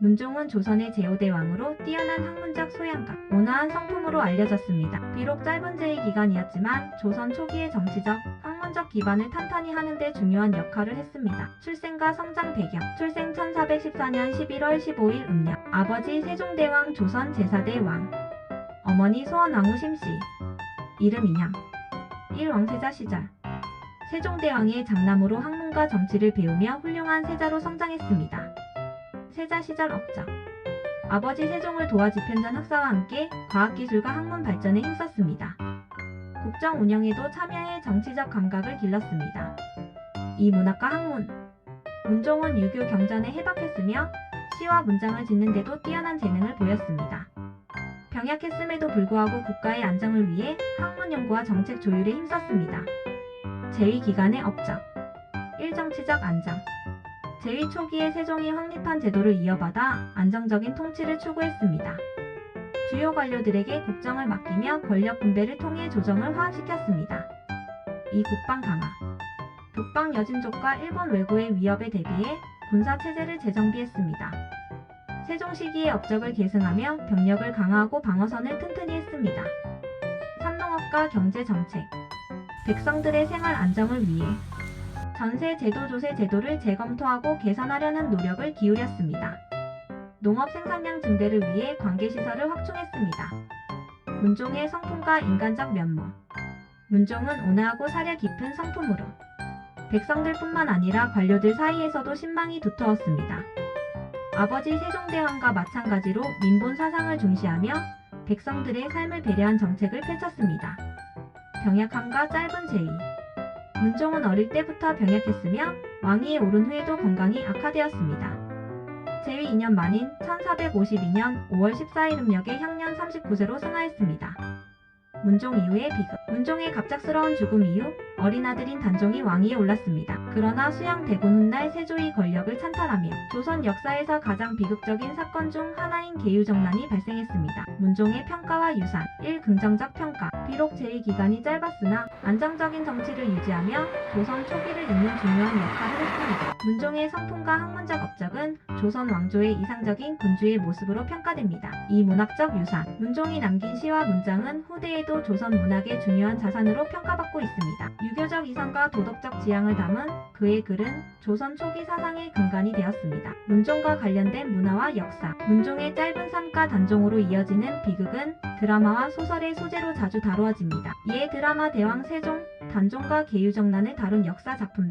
문종은 조선의 제5대왕으로 뛰어난 학문적 소양과 온화한 성품으로 알려졌습니다. 비록 짧은 제위 기간이었지만 조선 초기의 정치적, 학문적 기반을 탄탄히 하는 데 중요한 역할을 했습니다. 출생과 성장 배경 출생 1414년 11월 15일 음력 아버지 세종대왕 조선 제4대 왕 어머니 소원왕후 심씨 이름 인양 1왕세자 시절 세종대왕의 장남으로 학문과 정치를 배우며 훌륭한 세자로 성장했습니다. 세자 시절 업적 아버지 세종을 도와 집현전 학사와 함께 과학기술과 학문 발전에 힘썼습니다. 국정 운영에도 참여해 정치적 감각을 길렀습니다. 이 문학과 학문 문종은 유교 경전에 해박했으며 시와 문장을 짓는 데도 뛰어난 재능을 보였습니다. 병약했음에도 불구하고 국가의 안정을 위해 학문 연구와 정책 조율에 힘썼습니다. 제위 기간의 업적 1정치적 안정 제위 초기에 세종이 확립한 제도를 이어받아 안정적인 통치를 추구했습니다. 주요 관료들에게 국정을 맡기며 권력 분배를 통해 조정을 화합시켰습니다. 이 국방 강화 북방 여진족과 일본 왜구의 위협에 대비해 군사 체제를 재정비했습니다. 세종 시기의 업적을 계승하며 병력을 강화하고 방어선을 튼튼히 했습니다. 산농업과 경제 정책 백성들의 생활 안정을 위해 전세 제도 조세 제도를 재검토하고 개선하려는 노력을 기울였습니다. 농업 생산량 증대를 위해 관계시설을 확충했습니다. 문종의 성품과 인간적 면모 문종은 온화하고 사려 깊은 성품으로 백성들뿐만 아니라 관료들 사이에서도 신망이 두터웠습니다. 아버지 세종대왕과 마찬가지로 민본 사상을 중시하며 백성들의 삶을 배려한 정책을 펼쳤습니다. 병약함과 짧은 제위 문종은 어릴 때부터 병약했으며 왕위에 오른 후에도 건강이 악화되었습니다. 제위 2년 만인 1452년 5월 14일 음력에 향년 39세로 승하했습니다. 문종 이후의 비극 문종의 갑작스러운 죽음 이후 어린 아들인 단종이 왕위에 올랐습니다. 그러나 수양 대군 훗날 세조의 권력을 찬탈하며 조선 역사에서 가장 비극적인 사건 중 하나인 계유정난이 발생했습니다. 문종의 평가와 유산 1. 긍정적 평가 비록 제위 기간이 짧았으나 안정적인 정치를 유지하며 조선 초기를 잇는 중요한 역할을 했습니다. 문종의 성품과 학문적 업적은 조선 왕조의 이상적인 군주의 모습으로 평가됩니다. 이 문학적 유산 문종이 남긴 시와 문장은 후대에도 조선 문학의 중요한 자산으로 평가받고 있습니다. 유교적 이성과 도덕적 지향을 담은 그의 글은 조선 초기 사상의 근간이 되었습니다. 문종과 관련된 문화와 역사 문종의 짧은 삶과 단종으로 이어지는 비극은 드라마와 소설의 소재로 자주 다루어집니다. 이에 드라마 대왕 세종, 단종과 계유정난을 다룬 역사 작품들